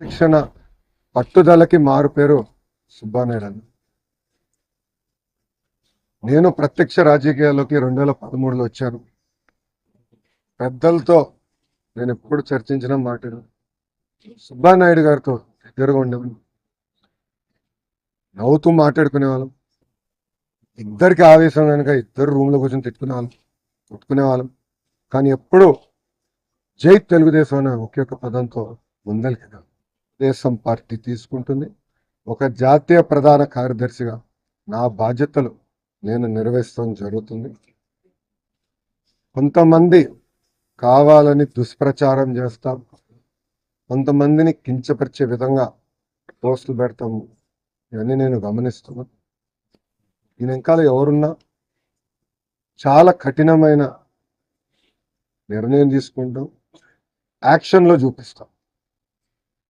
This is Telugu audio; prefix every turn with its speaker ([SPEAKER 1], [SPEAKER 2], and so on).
[SPEAKER 1] శిక్షణ పట్టుదలకి మారు పేరు సుబ్బానాయుడు అన్న నేను ప్రత్యక్ష రాజకీయాల్లోకి రెండు వేల పదమూడులో వచ్చాను. పెద్దలతో నేను ఎప్పుడు చర్చించిన మాట సుబ్బానాయుడు గారితో దగ్గరగా ఉండేవాళ్ళం నవ్వుతూ మాట్లాడుకునే వాళ్ళం ఇద్దరికి ఆవేశం కనుక ఇద్దరు రూమ్లో కూర్చొని తిట్టుకునే వాళ్ళం వాళ్ళం కానీ ఎప్పుడూ జై తెలుగుదేశం అనే ఒకే ఒక పదంతో ముందలికెళ్ళాం. దేశం పార్టీ తీసుకుంటుంది. ఒక జాతీయ ప్రధాన కార్యదర్శిగా నా బాధ్యతలు నేను నిర్వహిస్తాం జరుగుతుంది. కొంతమంది కావాలని దుష్ప్రచారం చేస్తాం. కొంతమందిని కించపరిచే విధంగా పోస్టులు పెడతాము ఇవన్నీ నేను గమనిస్తున్నాను. దీని వెనకాల ఎవరున్నా చాలా కఠినమైన నిర్ణయం తీసుకుంటాం. యాక్షన్లో చూపిస్తాం.